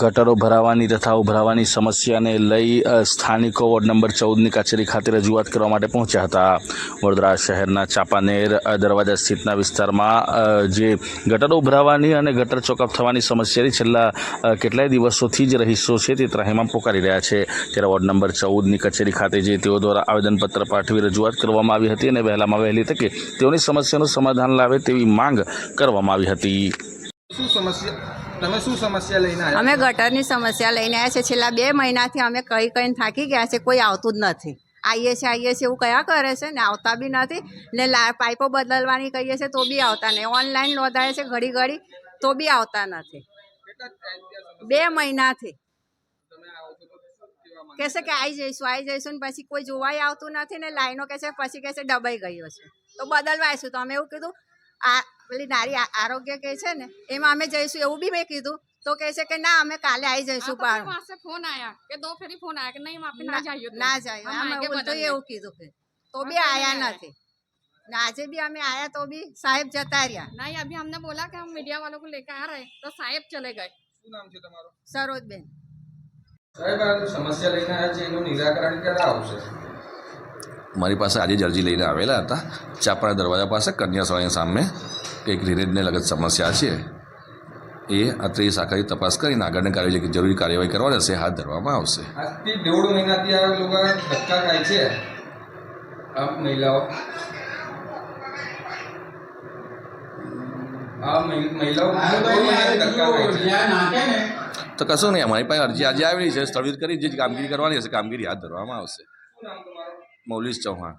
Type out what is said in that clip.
ગટરો ભરાવાની તથા ઉભરાવાની સમસ્યાને લઈ સ્થાનિકો વોર્ડ નંબર ચૌદની કચેરી ખાતે રજૂઆત કરવા માટે પહોંચ્યા હતા. વડોદરા શહેરના ચાપાનેર દરવાજા સ્થિતના વિસ્તારમાં જે ગટરો ઉભરાવાની અને ગટર ચોકઅપ થવાની સમસ્યાની છેલ્લા કેટલાય દિવસોથી જ રહીશો છે તે ત્રાહીમાં પોકારી રહ્યા છે. ત્યારે વોર્ડ નંબર ચૌદની કચેરી ખાતે જે તેઓ દ્વારા આવેદનપત્ર પાઠવી રજૂઆત કરવામાં આવી હતી અને વહેલામાં વહેલી તકે તેઓની સમસ્યાનું સમાધાન લાવે તેવી માંગ કરવામાં આવી હતી. શું સમસ્યા? તમે શું સમસ્યા લઈને આવ્યા? અમે ગટરની સમસ્યા લઈને આવ્યા છે. છેલ્લા બે મહિનાથી અમે કઈ કઈને થાકી ગયા છે. કોઈ આવતું જ નથી. આવીએ છીએ આવીએ છીએ એવું કયા કરે છે? ને આવતા બી નથી. ને પાઇપો બદલવાની કહીએ છીએ તો બી આવતા નહીં. ઓનલાઈન નોંધાય છે ઘડી ઘડી તો બી આવતા નથી. બે મહિનાથી? કહેશે કે આવી જઈશું આવી જઈશું ને પછી કોઈ જોવાય આવતું નથી ને લાઈનો કહેશે પછી કહે છે ડબાઈ ગયો છે. તો બદલવા આવીશું તો અમે એવું કીધું આ પેલી નારી આ- આરોગ્ય કહે છે ને એમાં અમે જઈશું એવું બી મેં કીધું તો કહે છે કે ના અમે કાલે આવી જઈશું हाँ, तो फिर પણ वहाँ से फोन आया कि दो फेरी फोन आया कि नहीं वहाँ पे ना जाइए तुम। ના જાય हम અમે आगे ઉલટું बदल એવું કીધું કે તો હા, બી તો આયા નહીં નથી ને આજે બી અમે આયા તો બી સાહેબ જતા રહ્યા नहीं अभी हमने बोला कि हम मीडिया वालों को लेकर आ रहे हैं तो साहेब चले गए શું નામ છે તમારું સરોજબેન સાહેબ આ સમસ્યા લઈને આવ્યા છે એનું નિરાકરણ ક્યારે આવશે મારી પાસે આજે જ અરજી લઈને આવેલા હતા. ચાપડા દરવાજા પાસે કન્યા શાળાની સામે કંઈક ડ્રેનેજને લગત સમસ્યા છે. એ અત્રે શાખાની તપાસ કરીને આગળની કાર્યવાહી જરૂરી કાર્યવાહી કરવા રહેશે હાથ ધરવામાં આવશે. આજથી દોઢ મહિનાથી આ લોકો ધક્કા ખાય છે. આ મહિલાઓ આ તો કશું નહીં અમારી પાસે અરજી આજે આવેલી છે. સ્થળિત કરી જે કામગીરી કરવાની હશે કામગીરી હાથ ધરવામાં આવશે. 某律师交换